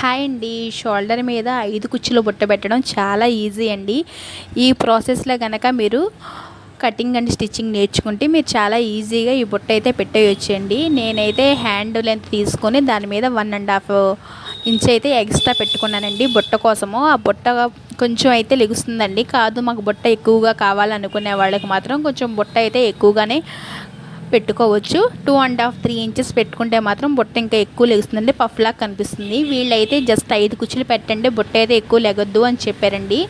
Hi అండి. Shoulder మీద ఐదు కుచ్చులు బుట్ట పెట్టడం చాలా ఈజీ అండి. ఈ ప్రాసెస్లో కనుక మీరు కటింగ్ అండ్ స్టిచ్చింగ్ నేర్చుకుంటే మీరు చాలా ఈజీగా ఈ బుట్ట అయితే పెట్టేయచ్చు అండి నేనైతే హ్యాండ్ లెంత్ తీసుకొని దాని మీద వన్ అండ్ హాఫ్ ఇంచ్ అయితే ఎక్స్ట్రా పెట్టుకున్నానండి బుట్ట కోసము. ఆ బుట్ట కొంచెం అయితే లెగుస్తుందండి. కాదు మాకు బుట్ట ఎక్కువగా కావాలనుకునే వాళ్ళకి మాత్రం కొంచెం బుట్ట అయితే ఎక్కువగానే పెట్టుకోవచ్చు. Two and half three inches పెట్టుకుంటే మాత్రం బుట్ట ఇంకా ఎక్కువ లెగుస్తుందండి. పఫ్లా కనిపిస్తుంది. వీళ్ళైతే జస్ట్ ఐదు కుచ్చులు పెట్టండి. బుట్ట అయితే ఎక్కువ లెగొద్దు అని చెప్పారండి.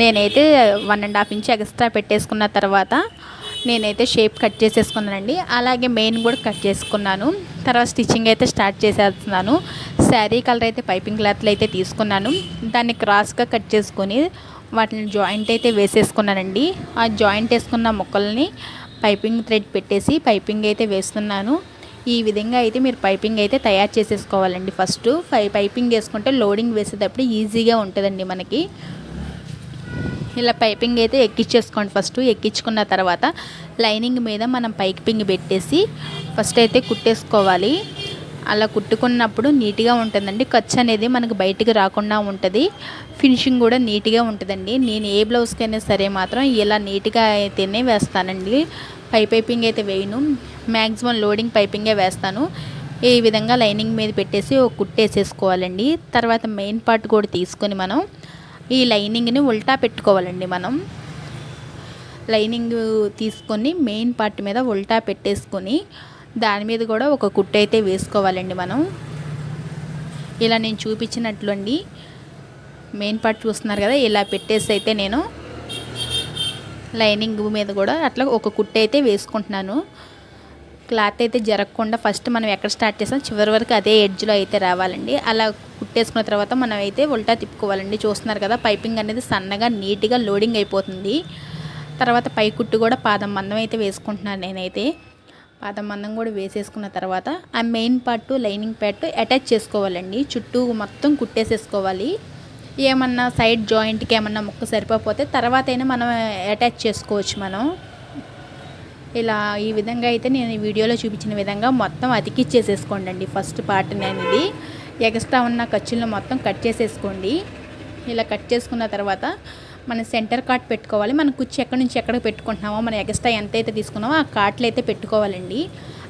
నేనైతే one and half inch extra పెట్టేసుకున్న తర్వాత నేనైతే షేప్ కట్ చేసేసుకున్నానండి. అలాగే మెయిన్ కూడా కట్ చేసుకున్నాను. తర్వాత స్టిచ్చింగ్ అయితే స్టార్ట్ చేసేస్తున్నాను. శారీ కలర్ అయితే పైపింగ్ క్లాత్లు అయితే తీసుకున్నాను. దాన్ని క్రాస్గా కట్ చేసుకొని వాటిని జాయింట్ అయితే వేసేసుకున్నానండి. ఆ జాయింట్ వేసుకున్న మొక్కల్ని పైపింగ్ థ్రెడ్ పెట్టేసి పైపింగ్ అయితే వేస్తున్నాను. ఈ విధంగా అయితే మీరు పైపింగ్ అయితే తయారు చేసేసుకోవాలండి. ఫస్ట్ పై పైపింగ్ వేసుకుంటే లోడింగ్ వేసేటప్పుడు ఈజీగా ఉంటుందండి మనకి. ఇలా పైపింగ్ అయితే ఎక్కించేసుకోండి ఫస్ట్. ఎక్కించుకున్న తర్వాత లైనింగ్ మీద మనం పైపింగ్ పెట్టేసి ఫస్ట్ అయితే కుట్టేసుకోవాలి. అలా కుట్టుకున్నప్పుడు నీట్గా ఉంటుందండి. ఖర్చు అనేది మనకు బయటికి రాకుండా ఉంటుంది. ఫినిషింగ్ కూడా నీట్గా ఉంటుందండి. నేను ఏ బ్లౌజ్కైనా సరే మాత్రం ఇలా నీట్గా అయితేనే వేస్తానండి. పై పైపింగ్ అయితే వేయను. మ్యాక్సిమం లోడింగ్ పైపింగే వేస్తాను. ఈ విధంగా లైనింగ్ మీద పెట్టేసి ఒక కుట్టేసేసుకోవాలండి తర్వాత మెయిన్ పార్ట్ కూడా తీసుకొని మనం ఈ లైనింగ్ని ఉల్టా పెట్టుకోవాలండి మనం. లైనింగ్ తీసుకొని మెయిన్ పార్ట్ మీద ఉల్టా పెట్టేసుకొని దాని మీద కూడా ఒక కుట్టు అయితే వేసుకోవాలండి మనం. ఇలా నేను చూపించినట్లు అండి మెయిన్ పార్ట్ చూస్తున్నారు కదా ఇలా పెట్టేసి అయితే నేను లైనింగ్ మీద కూడా అట్లా ఒక కుట్టు అయితే వేసుకుంటున్నాను. క్లాత్ అయితే జరగకుండా ఫస్ట్ మనం ఎక్కడ స్టార్ట్ చేసాం చివరి వరకు అదే ఎడ్జ్లో అయితే రావాలండి. అలా కుట్టేసుకున్న తర్వాత మనం అయితే ఉల్టా తిప్పుకోవాలండి. చూస్తున్నారు కదా పైపింగ్ అనేది సన్నగా నీట్గా లోడింగ్ అయిపోతుంది. తర్వాత పై కుట్టు కూడా పాదం మందం అయితే వేసుకుంటున్నాను నేనైతే. పాదం మందం కూడా వేసేసుకున్న తర్వాత ఆ main part lining part attach చేసుకోవాలండి. చుట్టూ మొత్తం కుట్టేసేసుకోవాలి. ఏమన్నా సైడ్ జాయింట్కి ఏమన్నా ముక్క సరిపోతే తర్వాత అయినా మనం అటాచ్ చేసుకోవచ్చు మనం. ఇలా ఈ విధంగా అయితే నేను ఈ వీడియోలో చూపించిన విధంగా మొత్తం అతికిచ్చేసేసుకోండి ఫస్ట్ పార్ట్ అనేది. ఎక్స్ట్రా ఉన్న ఖర్చులను మొత్తం కట్ చేసేసుకోండి. ఇలా కట్ చేసుకున్న తర్వాత మన సెంటర్ కార్ట్ పెట్టుకోవాలి. మన కుర్చీ ఎక్కడి నుంచి ఎక్కడ పెట్టుకుంటున్నామో మనం ఎగస్ట్రా ఎంత అయితే తీసుకున్నామో ఆ కార్ట్లు అయితే పెట్టుకోవాలండి.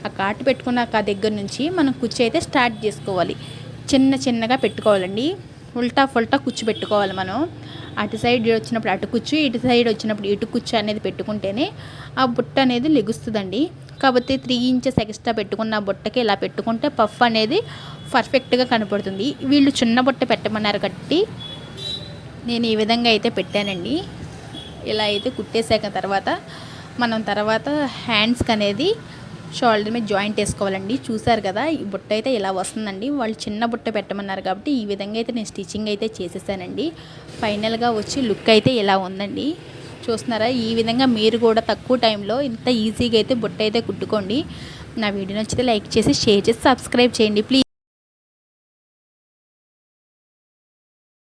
ఆ కార్ట్ పెట్టుకున్నాక దగ్గర నుంచి మనం కుర్చీ అయితే స్టార్ట్ చేసుకోవాలి. చిన్న చిన్నగా పెట్టుకోవాలండి. ఉల్టా ఫుల్టా కుచ్చు పెట్టుకోవాలి మనం. అటు సైడ్ వచ్చినప్పుడు అటు కుచ్చు ఇటు సైడ్ వచ్చినప్పుడు ఇటు కుచ్చు అనేది పెట్టుకుంటేనే ఆ బుట్ట అనేది లెగుస్తుందండి. కాబట్టి త్రీ ఇంచెస్ ఎక్స్ట్రా పెట్టుకున్న బుట్టకి ఇలా పెట్టుకుంటే పఫ్ అనేది పర్ఫెక్ట్గా కనపడుతుంది. వీళ్ళు చిన్న బుట్ట పెట్టమన్నారు కట్టి నేను ఈ విధంగా అయితే పెట్టానండి. ఇలా అయితే కుట్టేసాక తర్వాత మనం తర్వాత హ్యాండ్స్కి అనేది షోల్డర్ మీద జాయింట్ వేసుకోవాలండి. చూసారు కదా ఈ బుట్ట అయితే ఇలా వస్తుందండి. వాళ్ళు చిన్న బుట్ట పెట్టమన్నారు కాబట్టి ఈ విధంగా అయితే నేను స్టిచ్చింగ్ అయితే చేసేసానండి. ఫైనల్గా వచ్చి లుక్ అయితే ఇలా ఉందండి. చూస్తున్నారా ఈ విధంగా మీరు కూడా తక్కువ టైంలో ఇంత ఈజీగా అయితే బుట్ట అయితే కుట్టుకోండి. నా వీడియో నచ్చితే లైక్ చేసి షేర్ చేసి సబ్స్క్రైబ్ చేయండి. ప్లీజ్.